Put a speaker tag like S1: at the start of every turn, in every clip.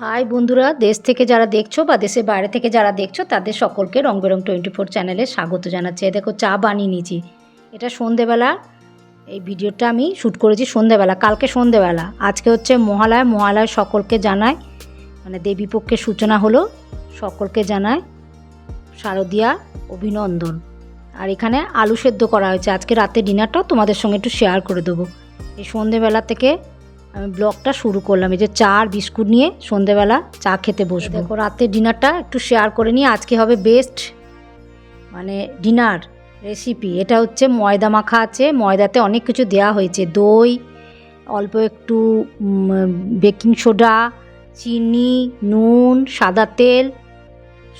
S1: High বন্ধুরা, দেশ থেকে যারা দেখছ বা দেশের বাইরে থেকে যারা দেখছ, তাদের সকলকে রং বেরং টোয়েন্টি ফোর চ্যানেলে স্বাগত জানাচ্ছি। দেখো, চা বানিয়ে নিয়েছি। এটা সন্ধেবেলা, এই ভিডিওটা আমি শ্যুট করেছি সন্ধেবেলা, কালকে সন্ধেবেলা। আজকে হচ্ছে মহালয় মহালয় সকলকে জানায় মানে দেবীপক্ষের সূচনা হলো, সকলকে জানায় শারদিয়া অভিনন্দন। আর এখানে আলু সেদ্ধ করা হয়েছে। আজকে রাতে ডিনারটাও তোমাদের সঙ্গে একটু শেয়ার করে দেবো। এই সন্ধেবেলা থেকে আমি ব্লগটা শুরু করলাম। এই যে চা আর বিস্কুট নিয়ে সন্ধেবেলা চা খেতে বসবো। দেখো, রাতের ডিনারটা একটু শেয়ার করে নিয়ে আজকে হবে বেস্ট মানে ডিনার রেসিপি এটা হচ্ছে ময়দা মাখা আছে। ময়দাতে অনেক কিছু দেওয়া হয়েছে। দই, অল্প একটু বেকিং সোডা চিনি, নুন, সাদা তেল,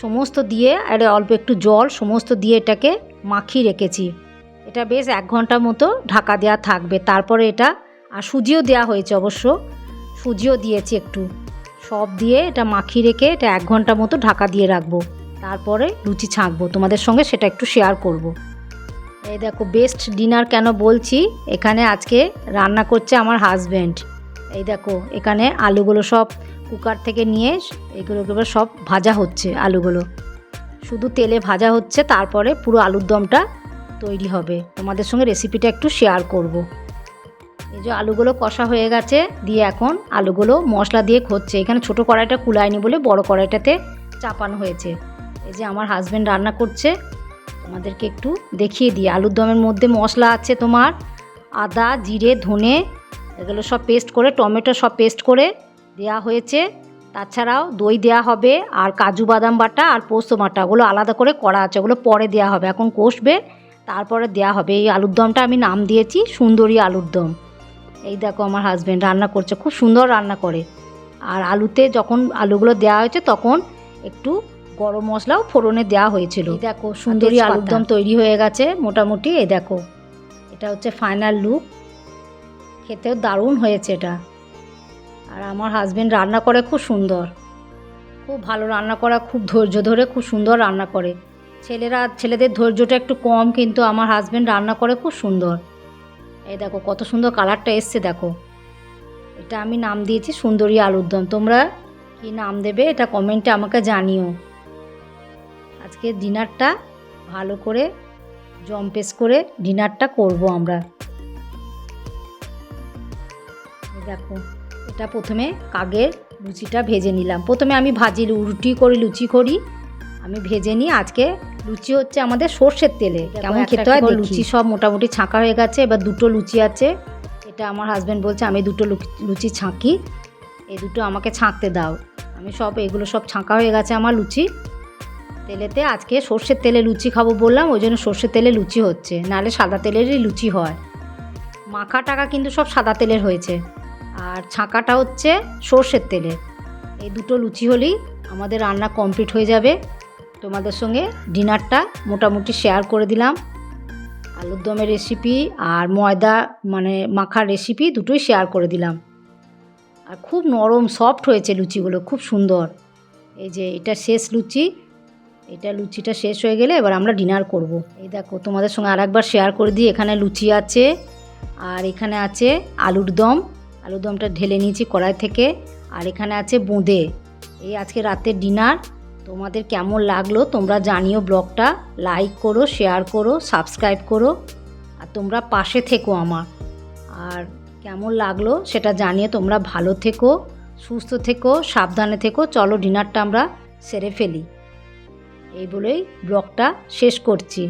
S1: সমস্ত দিয়ে, আর অল্প একটু জল, সমস্ত দিয়ে এটাকে মাখিয়ে রেখেছি। এটা বেশ এক ঘণ্টার মতো ঢাকা দেওয়া থাকবে। তারপরে এটা আর সুজিও দেওয়া হয়েছে অবশ্য। সুজিও দিয়েছি একটু। সব দিয়ে এটা মাখিয়ে রেখে এটা এক ঘণ্টা মতো ঢাকা দিয়ে রাখব। তারপরে লুচি ছাঁকবো। তোমাদের সঙ্গে সেটা একটু শেয়ার করব। এই দেখো বেস্ট ডিনার কেন বলছি? এখানে আজকে রান্না করছে আমার হাজব্যান্ড এই দেখো, এখানে আলুগুলো সব কুকার থেকে নিয়ে এগুলোকে এবার সব ভাজা হচ্ছে আলুগুলো। শুধু তেলে ভাজা হচ্ছে, তারপরে পুরো আলুর দমটা তৈরি হবে। তোমাদের সঙ্গে রেসিপিটা একটু শেয়ার করব। এই যে আলুগুলো কষা হয়ে গেছে, দিয়ে এখন আলুগুলো মশলা দিয়ে খুঁজছে এখানে ছোটো কড়াইটা কুলায়নি বলে বড় কড়াইটাতে চাপানো হয়েছে। এই যে আমার হাজব্যান্ড রান্না করছে তোমাদেরকে একটু দেখিয়ে দিই আলুর দমের মধ্যে মশলা আছে তোমার, আদা, জিরে, ধনে, এগুলো সব পেস্ট করে, টমেটো সব পেস্ট করে দেওয়া হয়েছে। তাছাড়াও দই দেওয়া হবে, আর কাজু বাদাম বাটা আর পোস্ত বাটা, ওগুলো আলাদা করে করা আছে, ওগুলো পরে দেওয়া হবে। এখন কষবে, তারপরে দেওয়া হবে। এই আলুর দমটা আমি নাম দিয়েছি, সুন্দরী আলুর দম। এই দেখো আমার হাজব্যান্ড রান্না করছে খুব সুন্দর রান্না করে। আর আলুতে যখন আলুগুলো দেওয়া হয়েছে তখন একটু গরম মশলাও ফোড়নে দেওয়া হয়েছিল। দেখো সুন্দরী আলুর দম তৈরি হয়ে গেছে মোটামুটি এই দেখো। এটা হচ্ছে ফাইনাল লুক খেতেও দারুণ হয়েছে এটা। আর আমার হাজব্যান্ড রান্না করে খুব সুন্দর। খুব ভালো রান্না করা খুব ধৈর্য ধরে খুব সুন্দর রান্না করে। ছেলেরা ছেলেদের ধৈর্যটা একটু কম কিন্তু আমার হাজব্যান্ড রান্না করে খুব সুন্দর। এই দেখো, কত সুন্দর কালারটা এসছে, দেখো। এটা আমি নাম দিয়েছি সুন্দরী আলুর দম তোমরা কি নাম দেবে এটা কমেন্টে আমাকে জানিও। আজকে ডিনারটা ভালো করে জম্পেস করে ডিনারটা করব আমরা। দেখো, এটা প্রথমে কাগের লুচিটা ভেজে নিলাম। প্রথমে আমি ভাজি রুটি করি, লুচি করি, আমি ভেজে নিই। আজকে লুচি হচ্ছে আমাদের সর্ষের তেলে। কেমন খেতে হয়? লুচি সব মোটামুটি ছাঁকা হয়ে গেছে এবার দুটো লুচি আছে। এটা আমার হাজব্যান্ড বলছে আমি দুটো লুচি ছাঁকি এই দুটো আমাকে ছাঁকতে দাও। আমি সব এগুলো সব ছাঁকা হয়ে গেছে আমার লুচি। তেলেতে আজকে সর্ষের তেলে লুচি খাব বললাম ওই জন্য সর্ষের তেলে লুচি হচ্ছে নাহলে সাদা তেলেরই লুচি হয়। মাখা টাকা কিন্তু সব সাদা তেলের হয়েছে। আর ছাঁকাটা হচ্ছে সর্ষের তেলের এই দুটো লুচি হলেই আমাদের রান্না কমপ্লিট হয়ে যাবে। তোমাদের সঙ্গে ডিনারটা মোটামুটি শেয়ার করে দিলাম। আলুর দমের রেসিপি আর ময়দা মানে মাখার রেসিপি দুটোই শেয়ার করে দিলাম। আর খুব নরম সফট হয়েছে লুচিগুলো, খুব সুন্দর। এই যে এটা শেষ লুচি, এটা লুচিটা শেষ হয়ে গেলে এবার আমরা ডিনার করব। এই দেখো, তোমাদের সঙ্গে আর একবার শেয়ার করে দিই, এখানে লুচি আছে আর এখানে আছে আলুর দম। আলুর দমটা ঢেলে নিয়েছি কড়াই থেকে। আর এখানে আছে বোঁদে। এই আজকে রাতের ডিনার। তোমাদের কেমন লাগল তোমরা জানিও ব্লগটা লাইক করো শেয়ার করো সাবস্ক্রাইব করো, আর তোমরা পাশে থেকো আমার। আর কেমন লাগল সেটা জানিয়ে তোমরা ভালো থেকো, সুস্থ থেকো, সাবধানে থেকো, চলো ডিনারটা আমরা সেরে ফেলি। এই বলেই ব্লগটা শেষ করছি।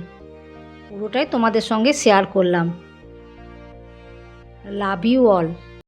S1: পুরোটাই তোমাদের সঙ্গে শেয়ার করলাম। Love you all